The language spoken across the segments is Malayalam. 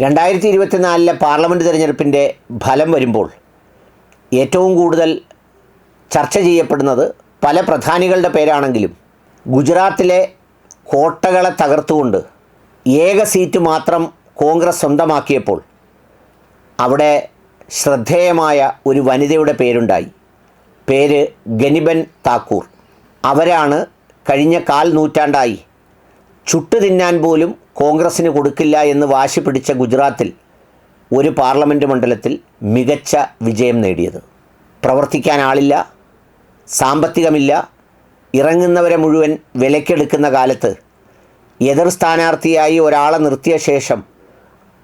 രണ്ടായിരത്തി ഇരുപത്തിനാലിലെ പാർലമെന്റ് തിരഞ്ഞെടുപ്പിന്റെ ഫലം വരുമ്പോൾ ഏറ്റവും കൂടുതൽ ചർച്ച ചെയ്യപ്പെടുന്നത് പല പ്രധാനികളുടെ പേരാണെങ്കിലും ഗുജറാത്തിലെ കോട്ടകളെ തകർത്തുകൊണ്ട് ഏക സീറ്റ് മാത്രം കോൺഗ്രസ് സ്വന്തമാക്കിയപ്പോൾ അവിടെ ശ്രദ്ധേയമായ ഒരു വനിതയുടെ പേരുണ്ടായി. പേര് ഗനിബൻ താക്കൂർ. അവരാണ് കഴിഞ്ഞ കാൽ നൂറ്റാണ്ടായി ചുട്ടു തിന്നാൻ പോലും കോൺഗ്രസ്സിന് കൊടുക്കില്ല എന്ന് വാശി പിടിച്ച ഗുജറാത്തിൽ ഒരു പാർലമെന്റ് മണ്ഡലത്തിൽ മികച്ച വിജയം നേടിയത്. പ്രവർത്തിക്കാൻ ആളില്ല സാമ്പത്തികമില്ല ഇറങ്ങുന്നവരെ മുഴുവൻ വിലക്കെടുക്കുന്ന കാലത്ത് എതിർ സ്ഥാനാർത്ഥിയായി ഒരാളെ നിർത്തിയ ശേഷം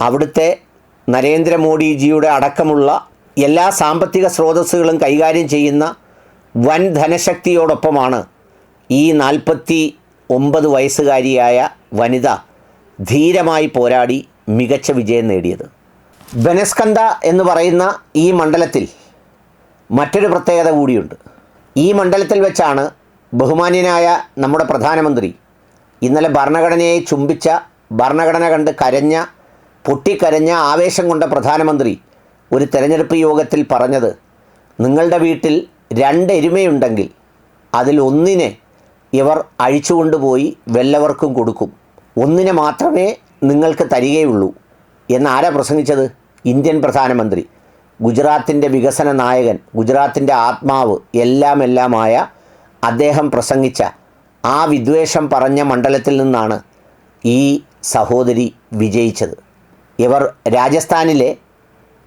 അവിടുത്തെ നരേന്ദ്രമോദിജിയുടെ അടക്കമുള്ള എല്ലാ സാമ്പത്തിക സ്രോതസ്സുകളും കൈകാര്യം ചെയ്യുന്ന വൻ ധനശക്തിയോടൊപ്പമാണ് ഈ നാൽപ്പത്തി ഒമ്പത് വയസ്സുകാരിയായ വനിത ധീരമായി പോരാടി മികച്ച വിജയം നേടിയത്. ബനസ്കന്ത എന്ന് പറയുന്ന ഈ മണ്ഡലത്തിൽ മറ്റൊരു പ്രത്യേകത കൂടിയുണ്ട്. ഈ മണ്ഡലത്തിൽ വെച്ചാണ് ബഹുമാന്യനായ നമ്മുടെ പ്രധാനമന്ത്രി ഇന്നലെ ഭരണഘടനയെ ചുംബിച്ച ഭരണഘടന കണ്ട് കരഞ്ഞ പൊട്ടിക്കരഞ്ഞ ആവേശം കൊണ്ട പ്രധാനമന്ത്രി ഒരു തെരഞ്ഞെടുപ്പ് യോഗത്തിൽ പറഞ്ഞത് നിങ്ങളുടെ വീട്ടിൽ രണ്ട് എരുമയുണ്ടെങ്കിൽ അതിൽ ഒന്നിനെ ഇവർ അഴിച്ചുകൊണ്ടുപോയി വല്ലവർക്കും കൊടുക്കും. ഒന്നിനെ മാത്രമേ നിങ്ങൾക്ക് തരികയുള്ളൂ. എന്നാരാ പ്രസംഗിച്ചത്? ഇന്ത്യൻ പ്രധാനമന്ത്രി. ഗുജറാത്തിന്റെ വികസന നായകൻ ഗുജറാത്തിന്റെ ആത്മാവ് എല്ലാം എല്ലാമായ അദ്ദേഹം പ്രസംഗിച്ച ആ വിദ്വേഷം പറഞ്ഞ മണ്ഡലത്തിൽ നിന്നാണ് ഈ സഹോദരി വിജയിച്ചത്. ഇവർ രാജസ്ഥാനിലെ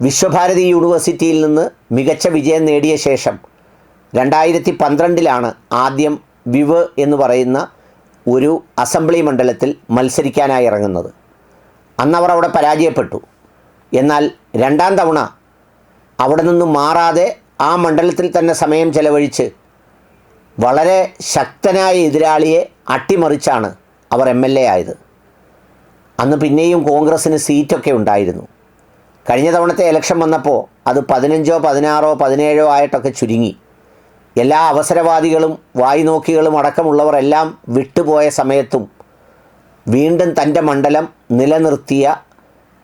വിശ്വഭാരതി യൂണിവേഴ്സിറ്റിയിൽ നിന്ന് മികച്ച വിജയം നേടിയ ശേഷം രണ്ടായിരത്തി പന്ത്രണ്ടിലാണ് ആദ്യം വിവ് എന്ന് പറയുന്ന ഒരു അസംബ്ലി മണ്ഡലത്തിൽ മത്സരിക്കാനായി ഇറങ്ങുന്നത്. അന്നവർ അവിടെ പരാജയപ്പെട്ടു. എന്നാൽ രണ്ടാം തവണ അവിടെ നിന്നും മാറാതെ ആ മണ്ഡലത്തിൽ തന്നെ സമയം ചെലവഴിച്ച് വളരെ ശക്തനായ എതിരാളിയെ അട്ടിമറിച്ചാണ് അവർ എം എൽ എ ആയത്. അന്ന് പിന്നെയും കോൺഗ്രസ്സിന് സീറ്റൊക്കെ ഉണ്ടായിരുന്നു. കഴിഞ്ഞ തവണത്തെ ഇലക്ഷൻ വന്നപ്പോൾ അത് പതിനഞ്ചോ പതിനാറോ പതിനേഴോ ആയിട്ടൊക്കെ ചുരുങ്ങി. എല്ലാ അവസരവാദികളും വായ്നോക്കികളും അടക്കമുള്ളവർ എല്ലാം വിട്ടുപോയ സമയത്തും വീണ്ടും തന്റെ മണ്ഡലം നിലനിർത്തിയ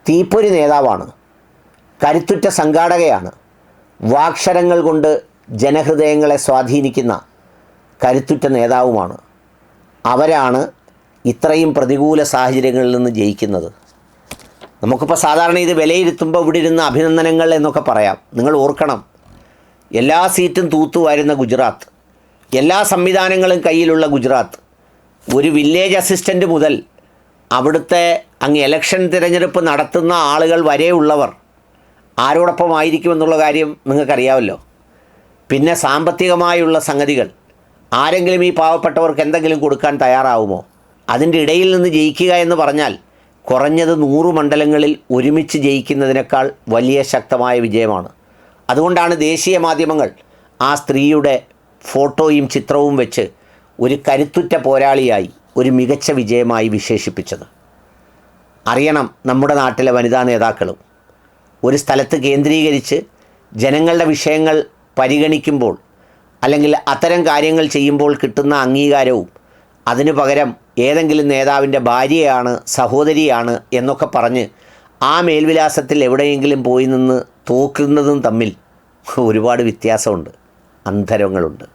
തീപ്പൊരി നേതാവാണ്. കരുത്തുറ്റ സംഘാടകയാണ്. വാക്ഷരങ്ങൾ കൊണ്ട് ജനഹൃദയങ്ങളെ സ്വാധീനിക്കുന്ന കരുത്തുറ്റ നേതാവുമാണ്. അവരാണ് ഇത്രയും പ്രതികൂല സാഹചര്യങ്ങളിൽ നിന്ന് ജയിക്കുന്നത്. നമുക്കിപ്പോൾ സാധാരണ ഇത് വിലയിരുത്തുമ്പോൾ ഇവിടെ ഇരുന്ന് അഭിനന്ദനങ്ങൾ എന്നൊക്കെ പറയാം. നിങ്ങൾ ഓർക്കണം. എല്ലാ സീറ്റും തൂത്തുവാരുന്ന ഗുജറാത്ത് എല്ലാ സംവിധാനങ്ങളും കയ്യിലുള്ള ഗുജറാത്ത്. ഒരു വില്ലേജ് അസിസ്റ്റന്റ് മുതൽ അവിടുത്തെ അങ്ങ് ഇലക്ഷൻ തിരഞ്ഞെടുപ്പ് നടത്തുന്ന ആളുകൾ വരെയുള്ളവർ ആരോടൊപ്പമായിരിക്കുമെന്നുള്ള കാര്യം നിങ്ങൾക്കറിയാമല്ലോ. പിന്നെ സാമ്പത്തികമായുള്ള സംഗതികൾ. ആരെങ്കിലും ഈ പാവപ്പെട്ടവർക്ക് എന്തെങ്കിലും കൊടുക്കാൻ തയ്യാറാവുമോ? അതിന്റെ ഇടയിൽ നിന്ന് ജയിക്കുക എന്ന് പറഞ്ഞാൽ കുറഞ്ഞത് നൂറ് മണ്ഡലങ്ങളിൽ ഒരുമിച്ച് ജയിക്കുന്നതിനേക്കാൾ വലിയ ശക്തമായ വിജയമാണ്. അതുകൊണ്ടാണ് ദേശീയ മാധ്യമങ്ങൾ ആ സ്ത്രീയുടെ ഫോട്ടോയും ചിത്രവും വെച്ച് ഒരു കരുത്തുറ്റ പോരാളിയായി ഒരു മികച്ച വിജയമായി വിശേഷിപ്പിച്ചത്. അറിയണം നമ്മുടെ നാട്ടിലെ വനിതാ നേതാക്കളും. ഒരു സ്ഥലത്ത് കേന്ദ്രീകരിച്ച് ജനങ്ങളുടെ വിഷയങ്ങൾ പരിഗണിക്കുമ്പോൾ അല്ലെങ്കിൽ അത്തരം കാര്യങ്ങൾ ചെയ്യുമ്പോൾ കിട്ടുന്ന അംഗീകാരവും അതിനു പകരം ഏതെങ്കിലും നേതാവിന്റെ ഭാര്യയാണ് സഹോദരിയാണ് എന്നൊക്കെ പറഞ്ഞ് ആ മേൽവിലാസത്തിൽ എവിടെയെങ്കിലും പോയി നിന്ന് തോക്കുന്നതും തമ്മിൽ ഒരുപാട് വ്യത്യാസമുണ്ട് അന്തരങ്ങളുണ്ട്